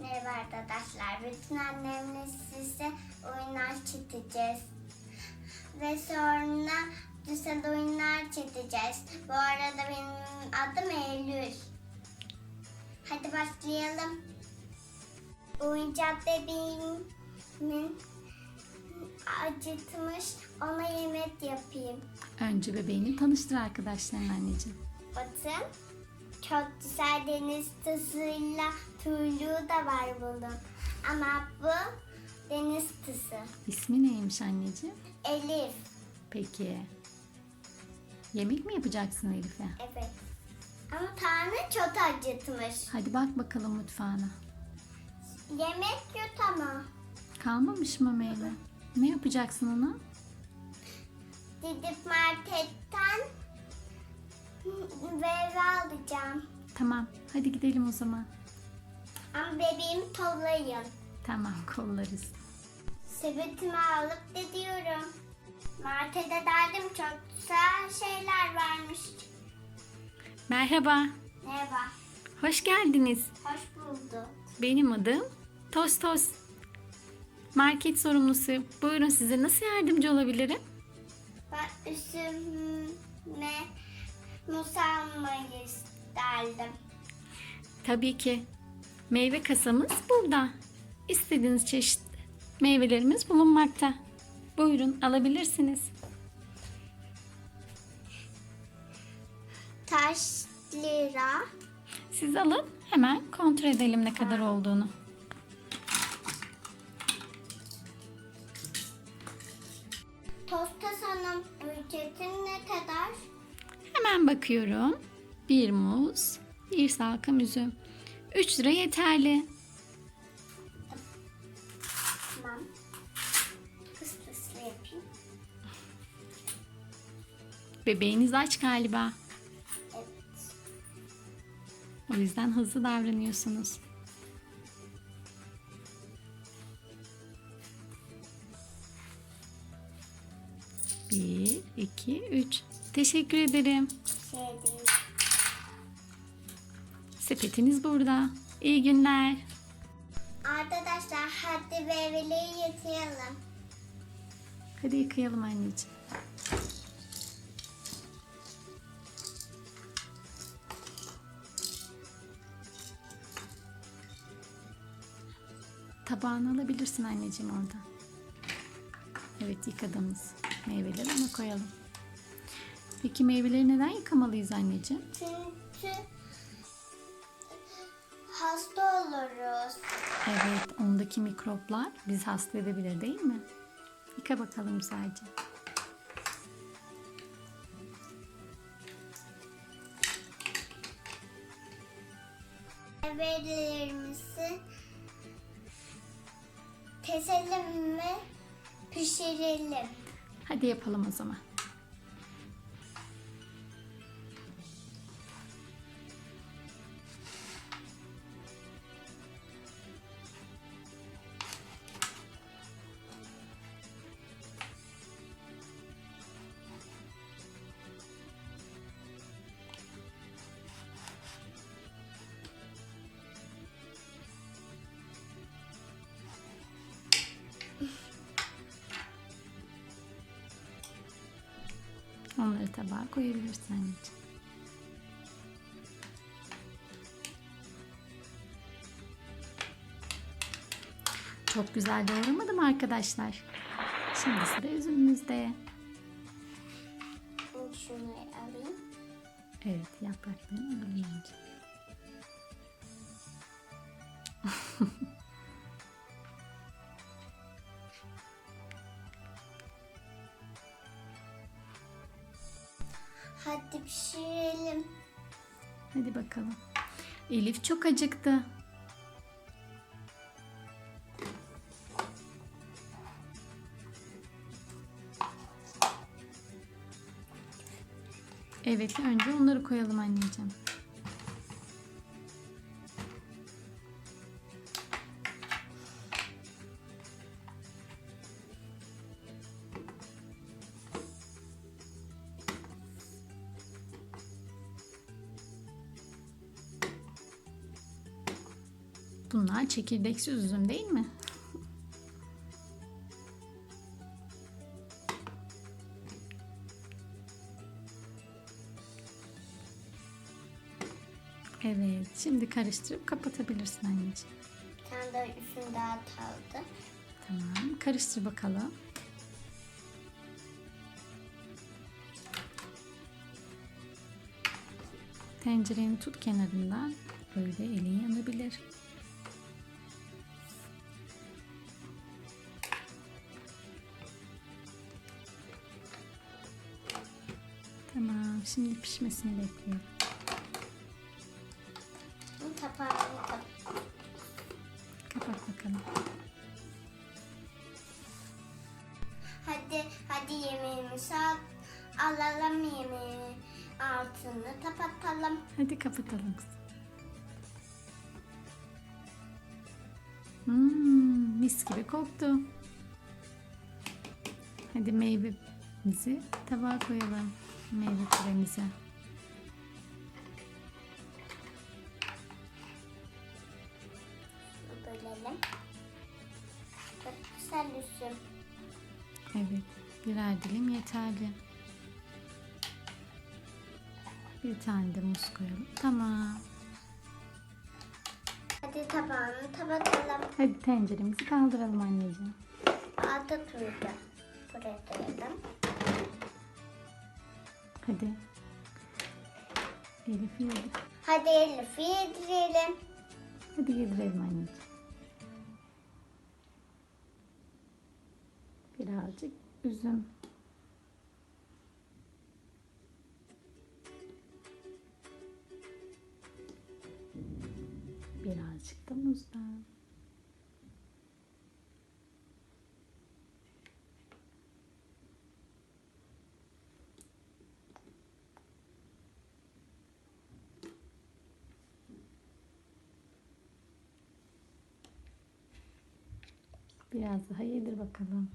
Merhaba arkadaşlar. Bütün annemle size oyunlar çekeceğiz. Ve sonra güzel oyunlar çekeceğiz. Bu arada benim adım Eylül. Hadi başlayalım. Oyuncak bebeğimin acıtmış. Ona yemek yapayım. Önce bebeğini tanıştır arkadaşlarına anneciğim. Bakın çok güzel deniz tızıyla tüylüğü de var bunun. Ama bu deniz tızı. İsmi neymiş anneciğim? Elif. Peki. Yemek mi yapacaksın Elif'e? Evet. Ama Tanrı çok acıtmış. Hadi bak bakalım mutfağına. Yemek yok ama. Kalmamış mı meyve? Ne yapacaksın ona? Gidip marketten meyve alacağım. Tamam. Hadi gidelim o zaman. Ama bebeğimi toplayın. Tamam kollarız. Sepetimi alıp gidiyorum. Markete derdim çok güzel şeyler varmış. Merhaba. Merhaba. Hoş geldiniz. Hoş bulduk. Benim adım Toz Toz. Market sorumlusu. Buyurun size nasıl yardımcı olabilirim? Ben üstüme muz almayı isterdim. Tabii ki. Meyve kasamız burada. İstediğiniz çeşit meyvelerimiz bulunmakta. Buyurun alabilirsiniz. Taş lira. Siz alın hemen kontrol edelim ne kadar olduğunu. Hemen bakıyorum. Bir muz, bir salkım üzüm. 3 lira yeterli. Tamam. Fıstıklı yapayım. Bebeğiniz aç galiba. Evet. O yüzden hızlı davranıyorsunuz. Bir, iki, üç. Teşekkür ederim. Şey değil. Sepetiniz burada. İyi günler. Arkadaşlar hadi meyveleri yıkayalım. Hadi yıkayalım anneciğim. Tabağını alabilirsin anneciğim oradan. Evet yıkadığımız meyveleri ona koyalım. Peki meyveleri neden yıkamalıyız anneciğim? Çünkü hasta oluruz. Evet ondaki mikroplar bizi hasta edebilir değil mi? Yıka bakalım sadece. Meyvelerimizi keselim ve pişirelim. Hadi yapalım o zaman. Onları tabağa koyabilirsin anneciğim. Çok güzel doğramadım arkadaşlar. Şimdi sıra üzümümüzde. Şunu alayım. Evet yapraklarını alalım Hadi pişirelim. Hadi bakalım. Elif çok acıktı. Evet önce onları koyalım anneciğim. Bunlar çekirdeksiz üzüm değil mi? Evet, şimdi karıştırıp kapatabilirsin anneciğim. Tane de üstünde daha kaldı. Tamam, karıştır bakalım. Tencereni tut kenarından. Böyle elin yanabilir. Tamam, şimdi pişmesini bekliyorum. Bu kapağını kap. Kapat bakalım. Hadi hadi yemeğimizi al. Alalım yemeği. Altını kapatalım. Hadi kapatalım kızım. Hmm, mis gibi koktu. Hadi meyvemizi tabağa koyalım. Meyve püremizi. Bölelim. Çok güzel üzüm. Evet, birer dilim yeterli. Bir tane de muz koyalım. Tamam. Hadi tabağını kapatalım. Hadi tenceremizi kaldıralım anneciğim. Altı turda. Buraya koyalım. Hadi. Elif yedik. Hadi Elif'i yedirelim. Hadi yedirelim anneciğim. Birazcık üzüm. Birazcık da muzdan. Biraz daha yedir bakalım.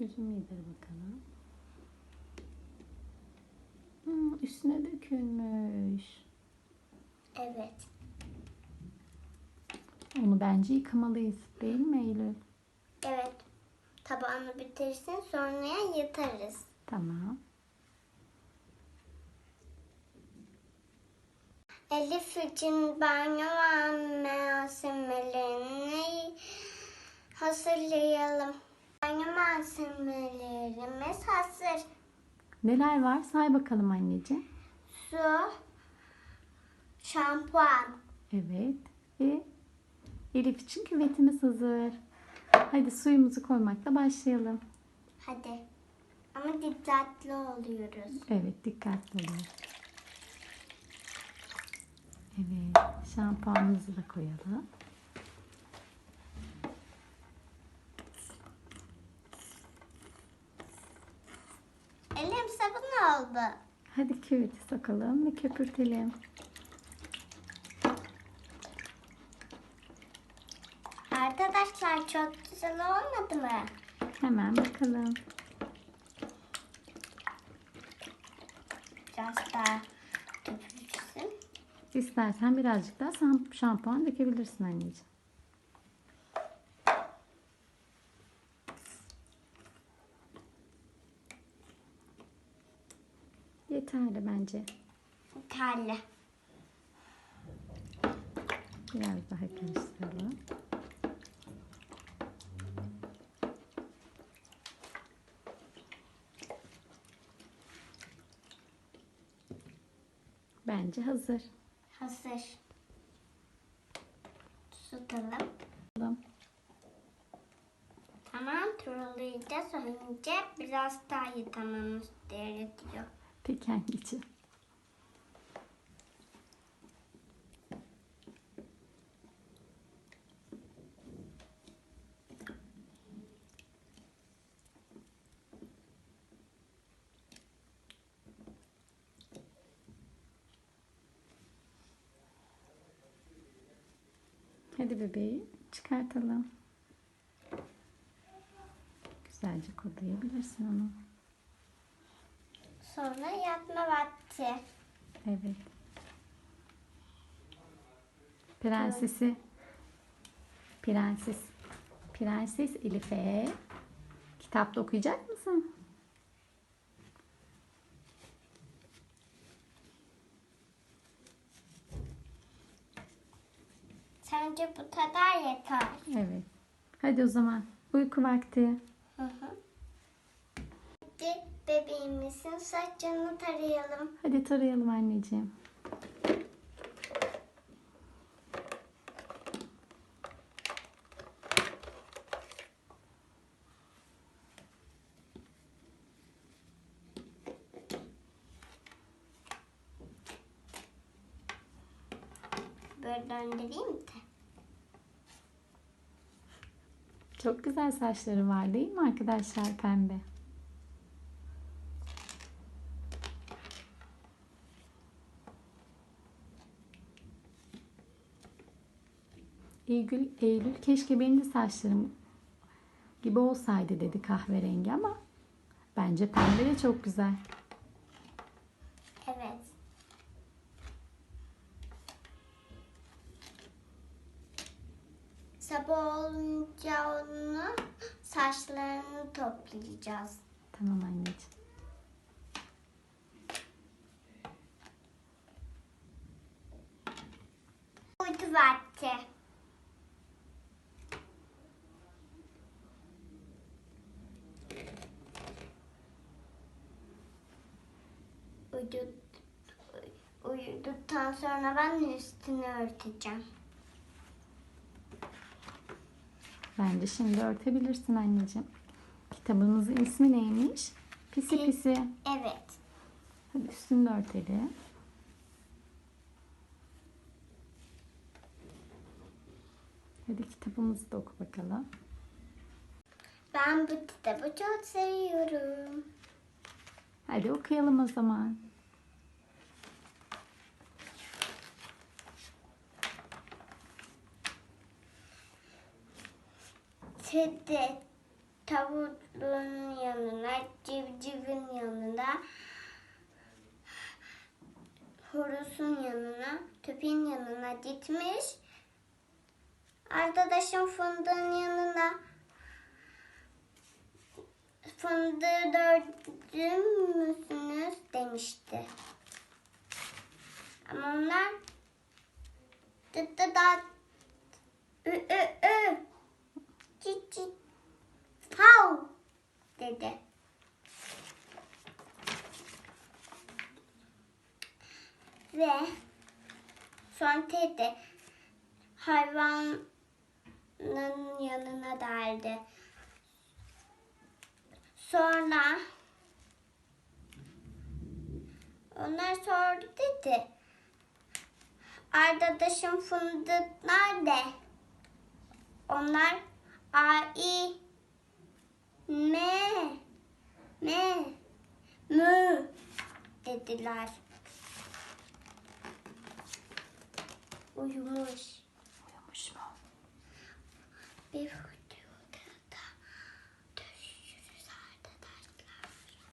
Üzüm yedir bakalım. Hmm, üstüne dökülmüş. Evet. Onu bence yıkamalıyız. Değil mi Eylül? Tabağını bitirsin sonra yatarız. Tamam. Elif için banyo malzemelerini hazırlayalım. Banyo malzemelerimiz hazır. Neler var? Say bakalım anneciğim. Su, şampuan. Evet. Ve Elif için küvetimiz hazır. Hadi suyumuzu koymakla başlayalım. Hadi. Ama dikkatli oluyoruz. Evet dikkatli olun. Evet şampuanımızı da koyalım. Elim sabun oldu. Hadi küveti sokalım ve köpürtelim. Arkadaşlar çok güzel olmadı mı? Hemen bakalım. Biraz daha köpürsün. İstersen birazcık daha şam- şampuan dökebilirsin anneciğim. Yeterli bence. Yeterli. Biraz daha karıştıralım. Bence hazır. Hazır. Tutalım. Tamam. Tamam turulayacağız. Önce biraz daha yıkamamız gerekiyor. Peki anneciğim. Hadi bebeği çıkartalım. Güzelce kodlayabilirsin onu. Sonra yatma vakti. Evet. Prensesi Prenses Prenses Elif'e kitapta okuyacak mısın? Sence bu kadar yeter. Evet. Hadi o zaman uyku vakti. Hı hı. Hadi bebeğimizin saçını tarayalım. Hadi tarayalım anneciğim. Böyle döndüreyim de. Çok güzel saçları var değil mi arkadaşlar pembe? Eylül, Eylül keşke benim de saçlarım gibi olsaydı dedi kahverengi ama bence pembe de çok güzel. Evet. Sabah olunca onu saçlarını toplayacağız. Tamam anneciğim. Uyku vakti. Uyuduk, uyuduktan sonra ben üstünü örteceğim. Bence şimdi örtebilirsin anneciğim. Kitabımızın ismi neymiş? Pisi Pi- pisi. Evet. Hadi üstünü de örtelim. Hadi kitabımızı da oku bakalım. Ben bu kitabı çok seviyorum. Hadi okuyalım o zaman. Kedi tavuğun yanına, civcivin yanına, horosun yanına, köpeğin yanına gitmiş. Arkadaşım fındığın yanına fındığı gördün müsünüz demişti. Ama onlar dıt dıt dıt, ü ü ü Cik cik. Hav dedi. Ve son teyze hayvanın yanına geldi. Sonra onlar sordu dedi. Arkadaşım fındık nerede? Onlar A, I, M, M, Mü dediler. Uyumuş. Uyumuş mu? Bir